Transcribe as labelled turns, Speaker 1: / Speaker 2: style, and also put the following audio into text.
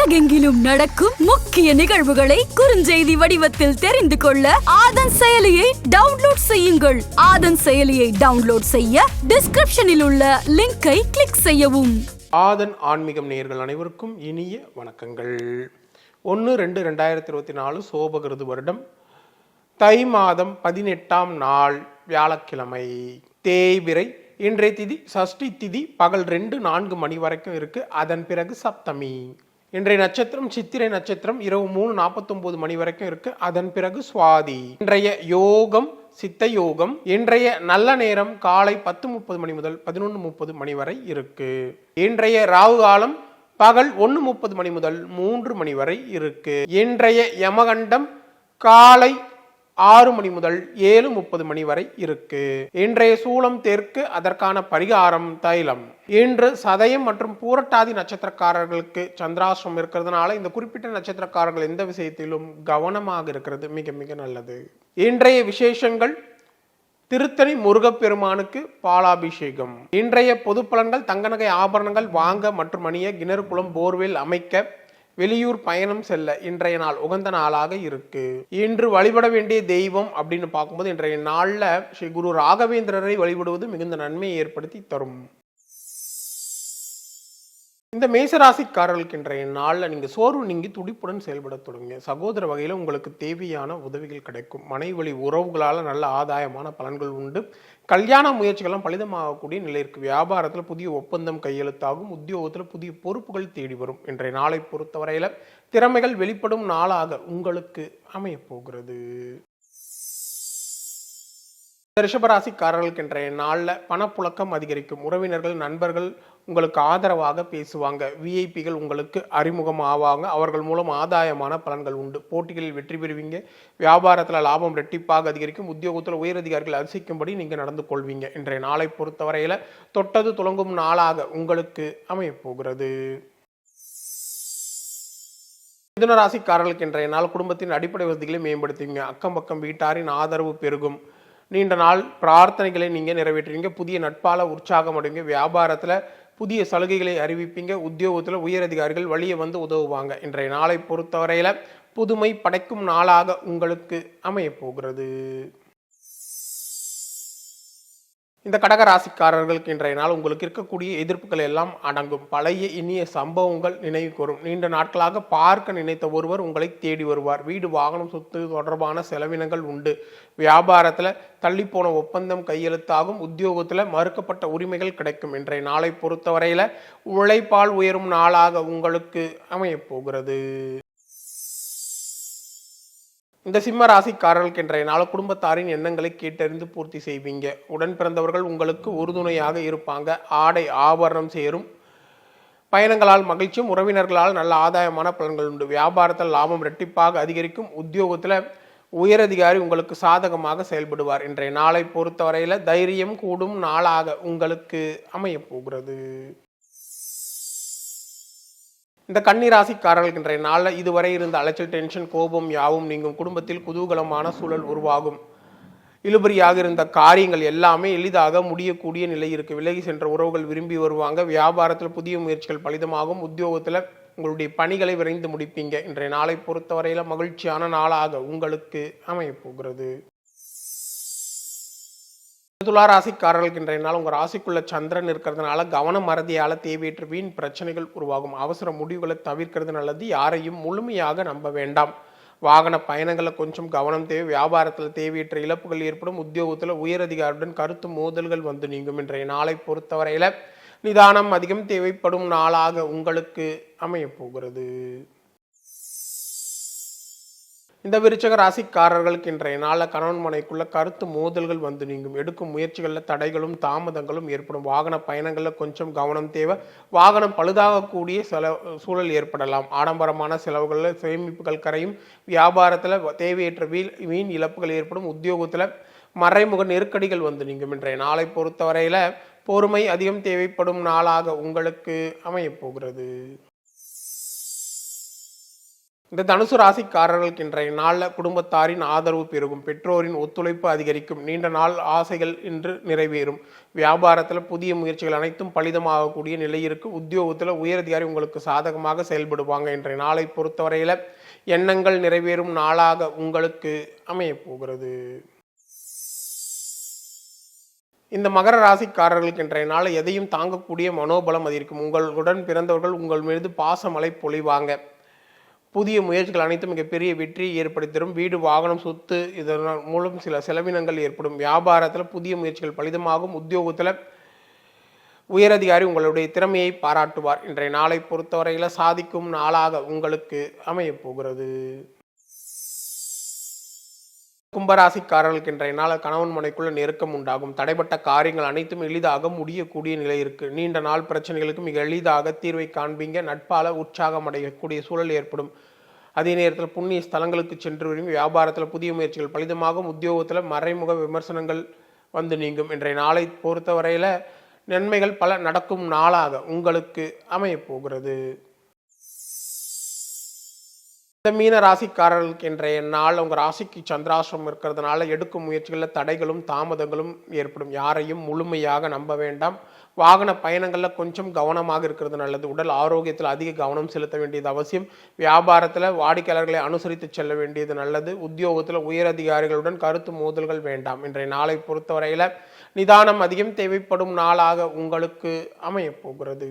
Speaker 1: உலகெங்கிலும் நடக்கும் முக்கிய நிகழ்வுகளை குறுஞ்செய்தி வடிவத்தில் தெரிந்து கொள்ள ஆதன் செயலியை டவுன்லோட் செய்யுங்கள். ஆதன் செயலியை டவுன்லோட் செய்ய டிஸ்கிரிப்ஷனில் உள்ள லிங்கை கிளிக் செய்யவும்.
Speaker 2: ஆதன் ஆன்மீகம் நேயர்கள் அனைவருக்கும் இனிய வணக்கங்கள். ஒன்று ரெண்டு ரெண்டாயிரத்தி இருபத்தி நாலு சோபகிருது வருடம். தை மாதம் பதினெட்டாம் நாள் வியாழக்கிழமை. தேய்விரை இன்றைய திதி சஷ்டி திதி பகல் ரெண்டு நான்கு மணி வரைக்கும் இருக்கு. அதன் பிறகு சப்தமி. இன்றைய நட்சத்திரம் சித்திரை நட்சத்திரம் இரவு மூணு நாற்பத்தொம்போது மணி வரைக்கும் இருக்கு. அதன் பிறகு சுவாதி. இன்றைய யோகம் சித்த யோகம் இன்றைய நல்ல நேரம் காலை பத்து முப்பது மணி முதல் பதினொன்று முப்பது மணி வரை இருக்கு. இன்றைய ராகு காலம் பகல் ஒன்று முப்பது மணி முதல் மூன்று மணி வரை இருக்கு. இன்றைய யமகண்டம் காலை ஆறு மணி முதல் ஏழு முப்பது மணி வரை இருக்கு. இன்றைய சூலம் தெற்கு அதற்கான பரிகாரம் தைலம். இன்று சதயம் மற்றும் பூரட்டாதி நட்சத்திரக்காரர்களுக்கு சந்திராசிரம் இருக்கிறதுனால இந்த குறிப்பிட்ட நட்சத்திரக்காரர்கள் எந்த விஷயத்திலும் கவனமாக இருக்கிறது மிக மிக நல்லது. இன்றைய விசேஷங்கள் திருத்தணி முருகப்பெருமானுக்கு பாலாபிஷேகம். இன்றைய பொது பலன்கள் தங்க நகை ஆபரணங்கள் வாங்க மற்றும் அணிய கிணறு குளம் போர்வெல் அமைக்க வெளியூர் பயணம் செல்ல இன்றைய நாள் உகந்த நாளாக இருக்கு. இன்று வழிபட வேண்டிய தெய்வம் அப்படின்னு பார்க்கும்போது இன்றைய நாளில் ஸ்ரீ குரு ராகவேந்திரரை வழிபடுவது மிகுந்த நன்மையை ஏற்படுத்தி தரும். இந்த மேசராசிக்காரர்களுக்கு இன்றைய நாளில் நீங்கள் சோர்வு நீங்கி துடிப்புடன் செயல்பட தொடங்குங்க. சகோதர வகையில் உங்களுக்கு தேவையான உதவிகள் கிடைக்கும். மனைவழி உறவுகளால் நல்ல ஆதாயமான பலன்கள் உண்டு. கல்யாண முயற்சிகள்லாம் பலிதமாகக்கூடிய நிலை இருக்குது வியாபாரத்தில் புதிய ஒப்பந்தம் கையெழுத்தாகும். உத்தியோகத்தில் புதிய பொறுப்புகள் தேடி வரும். இன்றைய நாளை பொறுத்தவரையில் திறமைகள் வெளிப்படும் நாளாக உங்களுக்கு அமையப்போகிறது ரிஷபராசிக்காரர்களுக்கு இன்றைய நாளில் பணப்புழக்கம் அதிகரிக்கும். உறவினர்கள் நண்பர்கள் உங்களுக்கு ஆதரவாக பேசுவாங்க. விஐபிகள் உங்களுக்கு அறிமுகம் ஆவாங்க அவர்கள் மூலம் ஆதாயமான பலன்கள் உண்டு. போட்டிகளில் வெற்றி பெறுவீங்க. வியாபாரத்தில் லாபம் ரெட்டிப்பாக அதிகரிக்கும். உத்தியோகத்தில் உயரதிகாரிகள் அரிசிக்கும்படி நீங்கள் நடந்து கொள்வீங்க. இன்றைய நாளை பொறுத்தவரையில் தொட்டது துளங்கும் நாளாக உங்களுக்கு அமையப்போகிறது. மிதுன ராசிக்காரர்களுக்கு இன்றைய நாள் குடும்பத்தின் அடிப்படை வசதிகளை மேம்படுத்துவீங்க. அக்கம் பக்கம் வீட்டாரின் ஆதரவு பெருகும். நீண்ட நாள் பிரார்த்தனைகளை நீங்கள் நிறைவேற்றுவீங்க. புதிய நட்பால உற்சாகம் அடைவீங்க. வியாபாரத்தில் புதிய சலுகைகளை அறிவிப்பீங்க. உத்தியோகத்தில் உயரதிகாரிகள் வழியே வந்து உதவுவாங்க. இன்றைய நாளை பொறுத்தவரையில் புதுமை படைக்கும் நாளாக உங்களுக்கு அமையப் போகிறது. இந்த கடக ராசிக்காரர்களுக்கு இன்றைய நாள் உங்களுக்கு இருக்கக்கூடிய எதிர்ப்புகள் எல்லாம் அடங்கும். பழைய இனிய சம்பவங்கள் நினைவு கூறும். நீண்ட நாட்களாக பார்க்க நினைத்த ஒருவர் உங்களை தேடி வருவார். வீடு வாகனம் சொத்து தொடர்பான செலவினங்கள் உண்டு. வியாபாரத்தில் தள்ளிப்போன ஒப்பந்தம் கையெழுத்தாகும். உத்தியோகத்தில் மறுக்கப்பட்ட உரிமைகள் கிடைக்கும். இன்றைய நாளை பொறுத்தவரையில் உழைப்பால் உயரும் நாளாக உங்களுக்கு அமையப் போகிறது. இந்த சிம்ம ராசிக்காரர்களுக்கு இன்றைய நாள் குடும்பத்தாரின் எண்ணங்களை கேட்டறிந்து பூர்த்தி செய்வீங்க. உடன் பிறந்தவர்கள் உங்களுக்கு உறுதுணையாக இருப்பாங்க. ஆடை ஆபரணம் சேரும். பயணங்களால் மகிழ்ச்சியும் உறவினர்களால் நல்ல ஆதாயமான பலன்கள் உண்டு. வியாபாரத்தில் லாபம் ரெட்டிப்பாக அதிகரிக்கும். உத்தியோகத்தில் உயரதிகாரி உங்களுக்கு சாதகமாக செயல்படுவார். இன்றைய நாளை பொறுத்தவரையில் தைரியம் கூடும் நாளாக உங்களுக்கு அமையப் போகிறது இந்த கன்னிராசிக்காரர்கள் இன்றைய நாளில் இதுவரை இருந்த அலைச்சல் டென்ஷன் கோபம் யாவும் நீங்கும். குடும்பத்தில் குதூகலமான சூழல் உருவாகும். இழுபறியாக இருந்த காரியங்கள் எல்லாமே எளிதாக முடியக்கூடிய நிலை இருக்கு. விலகி சென்ற உறவுகள் விரும்பி வருவாங்க. வியாபாரத்தில் புதிய முயற்சிகள் பலிதமாகும். உத்தியோகத்தில் உங்களுடைய பணிகளை விரைந்து முடிப்பீங்க. இன்றைய நாளை பொறுத்தவரையில் மகிழ்ச்சியான நாளாக உங்களுக்கு அமையப் போகிறது. துலா ராசிக்காரர்களுக்கு இன்றைய நாள் உங்கள் ராசிக்குள்ள சந்திரன் இருக்கிறதுனால கவன மறதியால் தேவையற்ற வீண் பிரச்சனைகள் உருவாகும். அவசர முடிவுகளை தவிர்க்கிறது நல்லது. யாரையும் முழுமையாக நம்ப வேண்டாம். வாகன பயணங்களில் கொஞ்சம் கவனம் தேவை. வியாபாரத்தில் தேவையற்ற இழப்புகள் ஏற்படும். உத்தியோகத்தில் உயரதிகாரியுடன் கருத்து மோதல்கள் வந்து நீங்கும். இன்றைய நாளை பொறுத்தவரையில் நிதானம் அதிகம் தேவைப்படும் நாளாக உங்களுக்கு அமையப் போகிறது. இந்த விருச்சக ராசிக்காரர்களுக்கு இன்றைய நாளில் கணவன் மனைக்குள்ள கருத்து மோதல்கள் வந்து நீங்கும். எடுக்கும் முயற்சிகளில் தடைகளும் தாமதங்களும் ஏற்படும். வாகன பயணங்களில் கொஞ்சம் கவனம் தேவை. வாகனம் பழுதாகக்கூடிய செல சூழல் ஏற்படலாம். ஆடம்பரமான செலவுகளில் சேமிப்புகள் கரையும். வியாபாரத்தில் தேவையற்ற வீல் வீண் இழப்புகள் ஏற்படும். உத்தியோகத்தில் மறைமுக நெருக்கடிகள் வந்து நீங்கும். இன்றைய நாளை பொறுத்தவரையில் பொறுமை அதிகம் தேவைப்படும் நாளாக உங்களுக்கு அமையப் போகிறது. இந்த தனுசு ராசிக்காரர்களுக்கு இன்றைய நாளில் குடும்பத்தாரின் ஆதரவு பெருகும். பெற்றோரின் ஒத்துழைப்பு அதிகரிக்கும். நீண்ட நாள் ஆசைகள் இன்று நிறைவேறும். வியாபாரத்தில் புதிய முயற்சிகள் அனைத்தும் பலிதமாகக்கூடிய நிலை இருக்கு உத்தியோகத்தில் உயரதிகாரி உங்களுக்கு சாதகமாக செயல்படுவாங்க. இன்றைய நாளை பொறுத்தவரையில் எண்ணங்கள் நிறைவேறும் நாளாக உங்களுக்கு அமையப்போகிறது. இந்த மகர ராசிக்காரர்களுக்கு இன்றைய நாளை எதையும் தாங்கக்கூடிய மனோபலம் அதிகரிக்கும். உங்களுடன் பிறந்தவர்கள் உங்கள் மீது பாசமலை பொழிவாங்க. புதிய முயற்சிகள் அனைத்தும் மிகப்பெரிய வெற்றியை ஏற்படுத்திடும் வீடு வாகனம் சொத்து இதனால் மூலம் சில செலவினங்கள் ஏற்படும். வியாபாரத்தில் புதிய முயற்சிகள் பலிதமாகும். உத்தியோகத்தில் உயரதிகாரி உங்களுடைய திறமையை பாராட்டுவார். இன்றைய நாளை பொறுத்தவரையில் சாதிக்கும் நாளாக உங்களுக்கு அமையப் போகிறது. கும்பராசிக்காரர்களுக்கு இன்றைய நாள் கணவன் மனைக்குள்ள நெருக்கம் உண்டாகும். தடைப்பட்ட காரியங்கள் அனைத்தும் எளிதாக முடியக்கூடிய நிலை இருக்கு. நீண்ட நாள் பிரச்சனைகளுக்கு மிக எளிதாக தீர்வை காண்பீங்க. நட்பால உற்சாகம் அடையக்கூடிய சூழல் ஏற்படும். அதே நேரத்தில் புண்ணிய ஸ்தலங்களுக்கு சென்று வரும் வியாபாரத்தில் புதிய முயற்சிகள் பலிதமாகும். உத்தியோகத்தில் மறைமுக விமர்சனங்கள் வந்து நீங்கும். இன்றைய நாளை பொறுத்தவரையில் நன்மைகள் பல நடக்கும் நாளாக உங்களுக்கு அமையப் போகிறது. இந்த மீன ராசிக்காரர்களுக்கு இன்றைய நாள் உங்கள் ராசிக்கு சந்திராசிரம் இருக்கிறதுனால எடுக்கும் முயற்சிகளில் தடைகளும் தாமதங்களும் ஏற்படும். யாரையும் முழுமையாக நம்ப வேண்டாம். வாகன பயணங்களில் கொஞ்சம் கவனமாக இருக்கிறது நல்லது. உடல் ஆரோக்கியத்தில் அதிக கவனம் செலுத்த வேண்டியது அவசியம். வியாபாரத்தில் வாடிக்கையாளர்களை அனுசரித்து செல்ல வேண்டியது நல்லது. உத்தியோகத்தில் உயரதிகாரிகளுடன் கருத்து மோதல்கள் வேண்டாம். இன்றைய நாளை பொறுத்தவரையில் நிதானம் அதிகம் தேவைப்படும் நாளாக உங்களுக்கு அமையப் போகிறது.